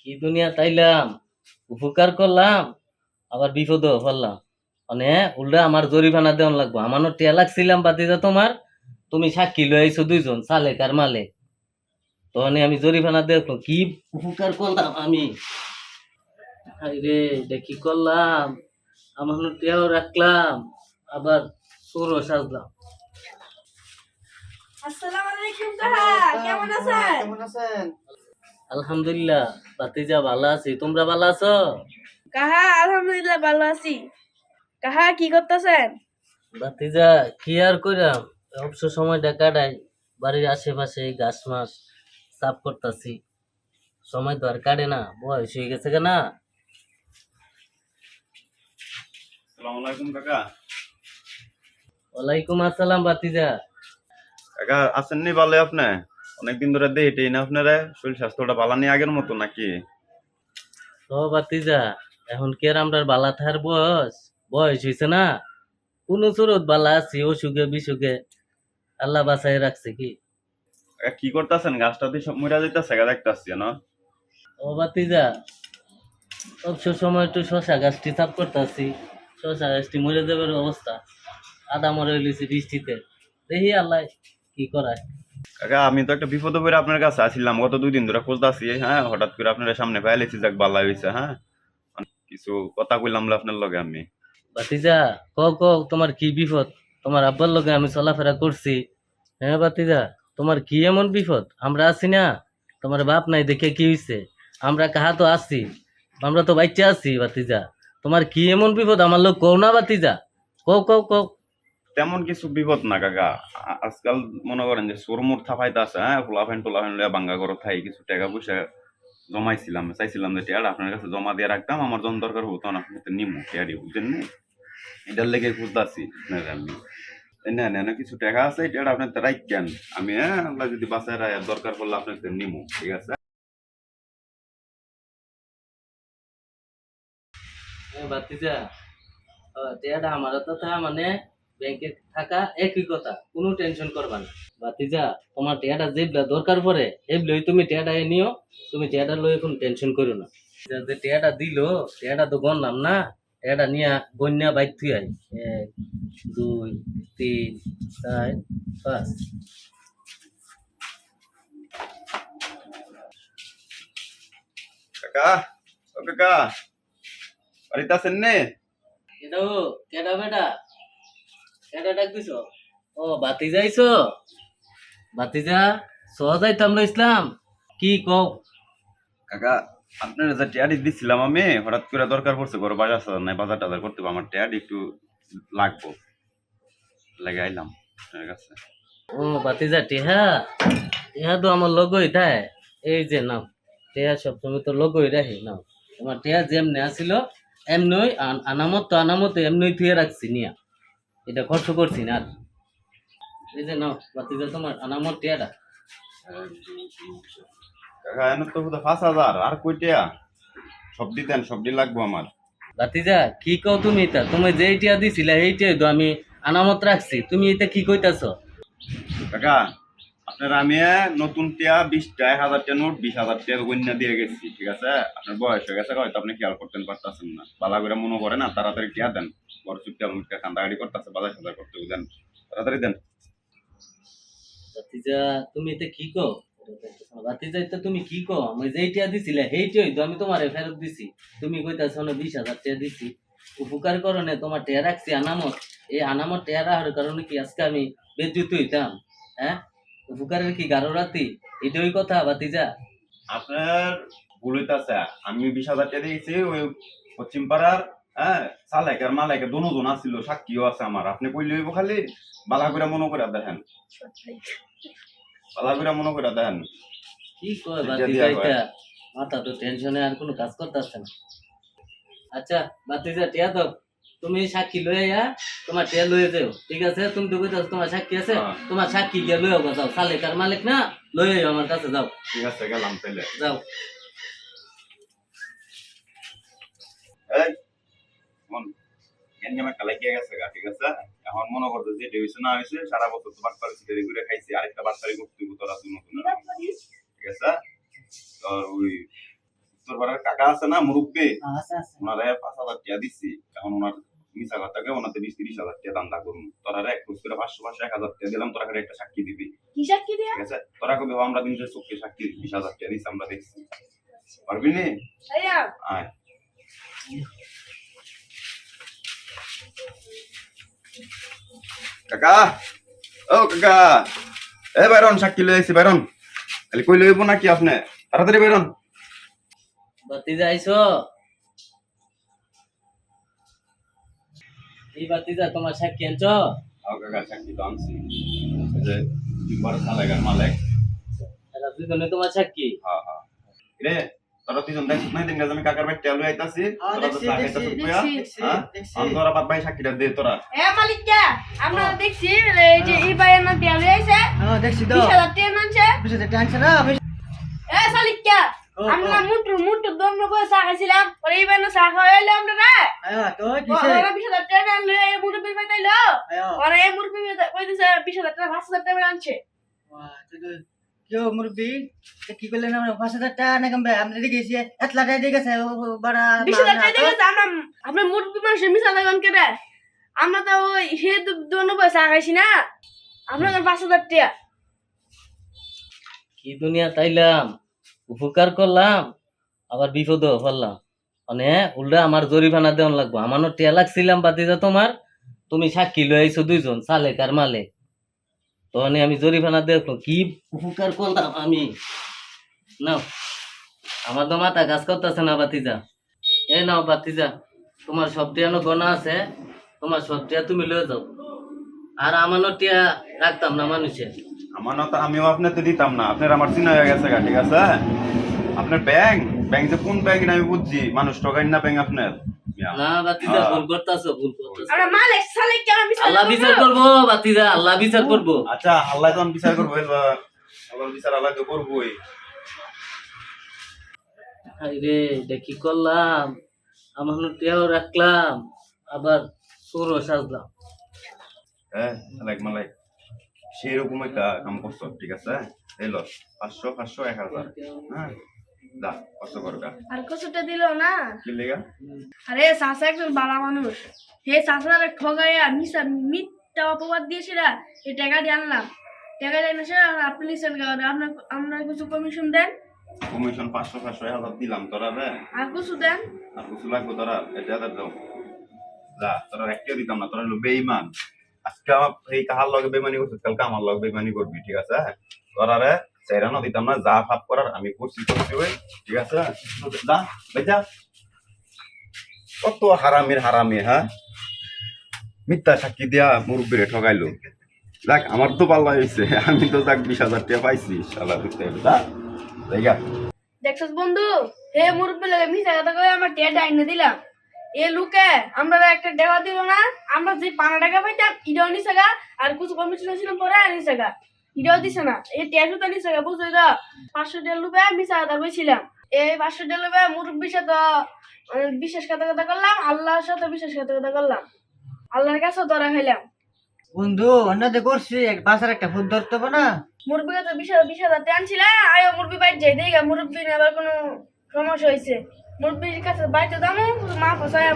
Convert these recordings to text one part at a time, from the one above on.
কি দুনিয়া তাইলাম? উপকার করলাম আবার বিপদও ফেললাম মানে উল্টা আমার জরিমানা দেওয়ান লাগবো। আমার টিয়া লাগছিলাম বাতিজা তোমার তুমি সাক্ষী লই আইছো দুইজন সালে কার মালে তখন আমি জরিমানা দেখল কি উপকার করলাম আমি? রে কি করলাম? আমার টিয়াও রাখলাম আবার চোরও সাজলাম। আসসালামু আলাইকুম কাহা কেমন আছেন? কেমন আছেন? আলহামদুলিল্লাহ বাতিজা ভালো আছি। তোমরা ভালো আছো? কাহা আলহামদুলিল্লাহ ভালো আছি। কাহা কি করতেছেন? বাতিজা কি আর কইরাম? অবসর সময়টা কাটাই। বাড়ির আশেপাশে গাছ মাছ সাফ করতেছি। সময় তো আর কাটে না বয়স হয়ে গেছে না সালাম আলাইকুম কাকা। ওয়ালাইকুম আসসালাম বাতিজা কাকা আছেন নি ভালো আপনি? অনেকদিন ধরে দেখি না আপনারা? শরীর স্বাস্থ্যটা ভালো নেই আগের মতো নাকি? ও বাতিজা এখন কি আর আমরা বালা থার বয়স? বয়স হয়েছে না? কোনো চুরত বালা আছি অসুখে বিসুখে। আল্লাহ বাঁচাই রাখছে কি? কি করতেছেন? গাছটা দিয়ে সব মরা যাইতেছে গা দেখতেছি না? ও বাতিজা অবসর সময় একটু শশা গাছটি সাফ করতেছি। শশা গাছটি মরে যাবার অবস্থা। আদা মরে লিছি বৃষ্টিতে। দেখি আল্লাহ কি করায়। কাকা, আমি তো একটা বিপদে পড়ে আপনার কাছে আসছিলাম গত দুই দিন ধরে খুঁজতেছি হ্যাঁ? হঠাৎ করে আপনার সামনে পাইলেছি যাক ভালো হয়েছে হ্যাঁ? কিছু কথা কইলাম আপনার লগে আমি। বাতিজা ক ক তোমার কি বিপদ? তোমার আব্বার লগে আমি চলাফেরা করছি। হ্যাঁ বাতিজা তোমার কি এমন বিপদ? আমরা আছি না। তোমার বাপ নাই দেখে কি হইছে? আমরা কাহা তো আছি? আমরা তো বাচ্চা আছি বাতিজা তোমার কি এমন বিপদ? আমার লোক কও না বাতিজা কও কও কও। তেমন কিছু বিপদ না, কাকা। আজকাল মনে করেন যে সোরমুর থাপাইতে আছে হ্যাঁ? ফুলা ফ্যান টোলা ফ্যান লইয়া বাঙ্গা করো থাই কিছু টাকা পয়সা জমাইছিলাম, চাইছিলাম যে টিয়াটা আপনার কাছে জমা দিয়ে রাখতাম, আমার যখন দরকার হতো তখন আপনার কাছে নিমু টিয়ারি, বুঝছেন নি? এটার লেগে খুঁজতেছি, না না কিছু টাকা আছে এটা আপনার রাখেন আমি হ্যাঁ আল্লাহ যদি বাসায় দরকার পড়লে আপনার কাছে নিমু, ঠিক আছে? বাতিজা টেয়াটা আমার তো তা মানে ব্যাংকে থাকা একই কথা কোনো টেনশন করবা না। বাতিজা তোমার টেয়াটা যেগুলা দরকার পড়ে এগুলোই তুমি টেয়াটা নিও তুমি টেয়াটা লই এখন টেনশন করো না। যে টেয়াটা দিল টেয়াটা তো গণলাম না টেয়াটা নিয়ে গন্যা বাইক থুই আই। এক দুই তিন চার পাঁচ। কাকা ও কাকা বাড়িতে আছেন নে? এটা কেডা বেটা? কেডা ডাক দিছ ও বাতি যাইছো বাতিজা সহজাইতাম ইসলাম। কি কও? কাকা আপনার যে টিয়ারি দিছিলাম আমি হঠাৎ করে দরকার পড়ছে ঘর বাজার সাজার নাই বাজার টাজার করতে আমার টিয়ারি একটু লাগবো। লাগে আইলাম আপনার কাছে। ও বাতিজা টিহা? টিহা তো আমার লগই তাই এই যে নাও টিহা সবসময় তো লগই রাখি নাও। তোমার টিহা যেমনি আসিল এমনই আন- আনামত তো আনামত এমনই থুয়ে রাখছি নিয়া। এটা খরচ করছি না আর। এই যে নাও বাতিজা তোমার আনামত টিয়াটা। কাকা এনে তো বোধহয় পাঁচ হাজার আর কই টিয়া? সবজি দেন সবজি লাগবো আমার। বাতিজা কি কও তুমি এটা তুমি যেইটা দিছিলা এই টিয়া আমি আনামত রাখছি। তুমি এটা কি কইতাছ? কাকা আপনার আমি নতুন টিয়া বিশটা, এক হাজার টিয়া নোট, বিশ হাজার টিয়া গন্যা দিয়ে গেছি, ঠিক আছে? আপনার বয়স হয়ে গেছে হয়তো আপনি খেয়াল করতেন পারতেছেন না। বালা করে মনে করে না, তাড়াতাড়ি টিয়া দেন। বড় চুপটা মুখটা কান্দাগাড়ি করতেছে বাজার সাজার করতে দেন তাড়াতাড়ি দেন। বাতিজা তুমি এটা কি কও? বাতিজা এটা তুমি কি কও? আমি যেইটা দিছিলা সেইটাই তো আমি তোমারে ফেরত দিছি। তুমি কইতাছ না বিশ হাজার টাকা দিছি। উপকার করনে তোমার টেয়া রাখছি আনামত। এই আনামত টেয়া রাখার কারণে কি আজকে আমি বেদ্যুৎ হইতাম হ্যাঁ? উপকারের কি গারো রাতি? এটাই কথা বাতিজা আপনার ভুল হইতাছে আমি বিশ হাজার টাকা দিয়েছি ওই পশ্চিম পাড়ার হ্যাঁ মালাইকার দোনো জন আসছিল সাক্ষীও আছে আমার। আপনি কইলে হইব খালি বালা করে মনে করে দেখেন। বালা করে মনে করে দেখেন। কি কয় এটা বাতি দিয়া যাইতা মাথা তো টেনশনে আর কোনো কাজ করতেছে না। আচ্ছা বাতি যা টিয়া তো তুমি সাক্ষী লয়ে আয়া তোমার টিয়া লয়ে যাও। ঠিক আছে? তুমি তো কইতাছ তোমার সাক্ষী আছে। তোমার সাক্ষী গিয়ে লয়ে যাও যাও। সালে কার মালিক না লয়ে যাও আমার কাছে যাও। ঠিক আছে গেলাম তাহলে যাও। এই মন জ্ঞান জামা কালাই গিয়ে গেছে গা ঠিক আছে? এখন মনে করতে যে হয়েছে না হয়েছে সারা বছর তো বাটপারি দেরি করে খাইছি আরেকটা বাটপারি করতে হবে তোরা তুই নতুন ঠিক আছে? তোর ওই তোর কাকা আছে না মুরব্বী পাঁচ হাজার দিচ্ছি এখন ওনার ওনাতে বিশ তিরিশ হাজার টাকা দান্দা করুন তোরা এক খোঁজ করে পাঁচশো পাঁচশো এক হাজার টাকা দিলাম তোরা একটা সাক্ষী দিবি কি সাক্ষী ঠিক আছে তোরা কবি আমরা দিন চোখে সাক্ষী বিশ হাজার টাকা দিচ্ছি আমরা দেখছি পারবি নি আয় কাকা, ও কাকা, এ বাইরন, সাক্ষী লই আইছি, বাইরন। খালি কই লইব নাকি আপনি? তাড়াতাড়ি বাইরন। বাতি যাইছো এই বাতি যা তোমার সাক্ষী আনছ? কাকা সাক্ষী তো আনছি। যে তিনবার সালেগার মালেক এরা দুজনে তোমার সাক্ষী হ্যাঁ হ্যাঁ রে তোরা দুজন দেখ নাই দিন আমি কাকার বাড়ি টেলু আইতাছি হ্যাঁ, তোরা তো হ্যাঁ? তোরা বাদ ভাই সাক্ষীটা দে তোরা। এ মালিকটা আমরা দেখছি এই যে এই ভাইয়ের নাম টিয়া আইছে। হ্যাঁ দেখছি তো টেনশন না এ সালিকা ও, আমরা মুটু মুটু দম করে চা খাইছিলাম। পরে এই চা খাওয়া হইল আমরা না আয়া তো কিসে ওরা বিশ হাজার টাকা আনলো এই মুরব্বী ভাই ওরা এই মুরব্বী কই দিছে বিশ হাজার টাকা পাঁচ হাজার টাকা আনছে। কেউ মুরব্বি? কি করলেন আমরা? পাঁচ হাজার টাকা না কমবে আমরা দেখে গেছি এত লাটাই দিয়ে গেছে বড় বিশ হাজার টাকা দিয়ে গেছে আমরা আমরা মুরব্বী মানুষ মিশা লাগান কেটে আমরা তো ওই হে দোনো পয়সা খাইছি না। আমরা তো পাঁচ হাজার টাকা। কি দুনিয়া তাইলাম? উপকার করলাম, আবার বিপদও ফেললাম মানে উল্টা আমার জরিমানা দেওয়ান লাগবো। আমারও টিয়া লাগছিলাম বাতি যা তোমার, তুমি সাক্ষী লই আইছো দুইজন সালেক আর মালে তখন আমি জরিমানা দেখল, কি উপকার করলাম আমি? নাও, আমার তো মাথা কাজ করতেছে না বাতিজা। এই নাও বাতিজা, তোমার সব টিয়ানো গনা আছে, তোমার সব টিয়া তুমি লয়ে যাও। আর আমারও টিয়া রাখতাম না মানুষের। আমার না তো আমিও আপনাকে দিতাম না। আপনার আমার চিনা হয়ে গেছে গা, ঠিক আছে? আপনার ব্যাংক? ব্যাংক যে কোন ব্যাংক আমি বুঝছি। মানুষ ঠকাই না ব্যাংক আপনার। আল্লাহ বিচার করব বাতিজা আল্লাহ বিচার করব। আচ্ছা আল্লাহ যখন বিচার করব এবার আল্লাহ বিচার আল্লাহ তো করবোই রে করলাম? আমার টিয়াও রাখলাম আবার চোরও সাজলাম। হ্যাঁ মালাইক মালাইক সেরকম একটা কাম করছ ঠিক আছে? এলো পাঁচশো পাঁচশো এক হাজার। হ্যাঁ? দা কষ্ট করগা আর কিছুটা দিল না? কি লেগা? আরে চাষা একজন বালা মানুষ। হে চাষারে ঠগাইয়া মিশা মিথ্যা অপবাদ দিয়েছিল এই টাকা দিয়ে আনলাম। টাকা দিয়ে এসে আপনি নিছেন কারণে আপনার আপনার কিছু কমিশন দেন? কমিশন পাঁচশো পাঁচশো এক হাজার দিলাম তোরা রে। আর কিছু দেন? আর কিছু লাগবে তোরা? এটা হাজার দাও যা তোরা একটা দিতাম না তোরা হলো বেইমান আজকে এই কাহার লগে বেমানি করছিস কালকে আমার লগে বেমানি করবি, ঠিক আছে? তোরা রে চাইরানো দিতাম না, যা ভাব করার আমি করছি করছি ওই, ঠিক আছে? যা বেজা কত হারামির হারামি হ্যাঁ? মিথ্যা সাক্ষী দিয়া মুরব্বীরে ঠকাইলো দেখ, আমার তো পাল্লা হয়েছে আমি তো দেখ বিশ হাজার টাকা পাইছি জায়গা দেখছস বন্ধু, হে মুরব্বী লাগে মিশা কথা কয়ে আমার টিয়া ডাইনে দিলাম। এ লুকে আমরা একটা না। আমরা যে পানা টাকা পাইতাম ইটাও নিছে গা। আর কিছু কমিশন ছিল পরে নিছে গা। ইটাও দিছে না। এই সুতা নিছে গা বুঝলি তো? পাঁচশো দেড় লুপে মিশা কথা কইছিলাম এই পাঁচশো দেড় লুপে মুরব্বীর সাথে বিশেষ কথা কথা করলাম আল্লাহর সাথে বিশেষ কথা কথা করলাম। আল্লাহর কাছে ধরা খাইলাম। বন্ধু অন্যতে করছি বাসার একটা ফুট ধরতে হবে না। মুরব্বীকে তো বিশ হাজার বিশ হাজার টান ছিল আয়ো মুরব্বী বাইর যাই দেখে মুরব্বী আবার কোনো সমস্যা হয়েছে মুরব্বীর কাছে বাড়িতে দামো মা ফসায়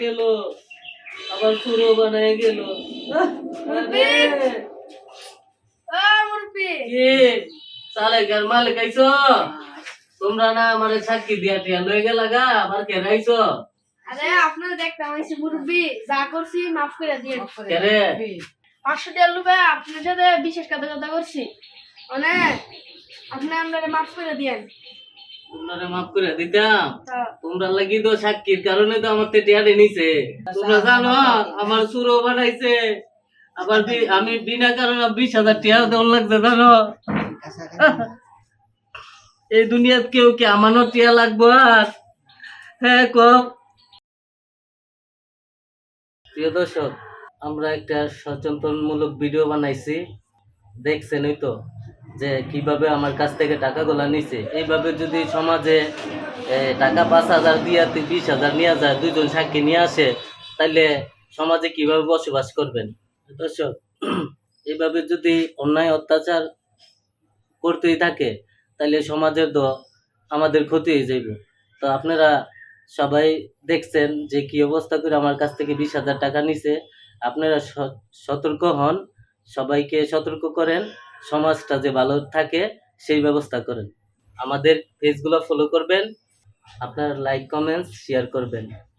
গেল আবার বানায় গেল তোমরা না আমার সাক্ষী দিয়া টিয়া লয়ে গেলা গা আবার কে রাইছো আরে আপনার দেখতাম মুরব্বী। যা করছি মাফ করে দিয়ে পাঁচশো দেড় রুপে আপনার সাথে বিশেষ কথা কথা করছি। মানে আপনি আপনারা মাফ করে দিয়েন। তোমরা মাফ করে দিতাম। তোমরা লাগি তো সাক্ষীর কারণে তো আমার টিয়ারে নিছে। তোমরা জানো আমার সুরো বানাইছে। আবার আমি বিনা কারণে বিশ হাজার টিয়া দেওয়ার লাগছে জানো? এই দুনিয়াত কেউ কি আমারও টিয়া লাগবো আর? হ্যাঁ কম প্রিয় দর্শক আমরা একটা সচেতনমূলক ভিডিও বানাইছি। দেখছেন এই তো? যে কীভাবে আমার কাছ থেকে টাকাগুলা নিছে। এইভাবে যদি সমাজে টাকা পাঁচ হাজার দিয়ে বিশ হাজার নিয়ে যায়, দুইজন সাক্ষী নিয়ে আসে তাহলে সমাজে কীভাবে বসবাস করবেন? দর্শক, এইভাবে যদি অন্যায় অত্যাচার করতেই থাকে তাহলে সমাজের তো আমাদের ক্ষতি হয়ে যাইব। তো আপনারা সবাই দেখছেন যে কি অবস্থা করে আমার কাছ থেকে বিশ হাজার টাকা নিছে। আপনারা সতর্ক হন, সবাইকে সতর্ক করেন, সমাজটা যে ভালো থাকে সেই ব্যবস্থা করেন। আমাদের পেজগুলো ফলো করবেন, আপনার লাইক কমেন্টস শেয়ার করবেন।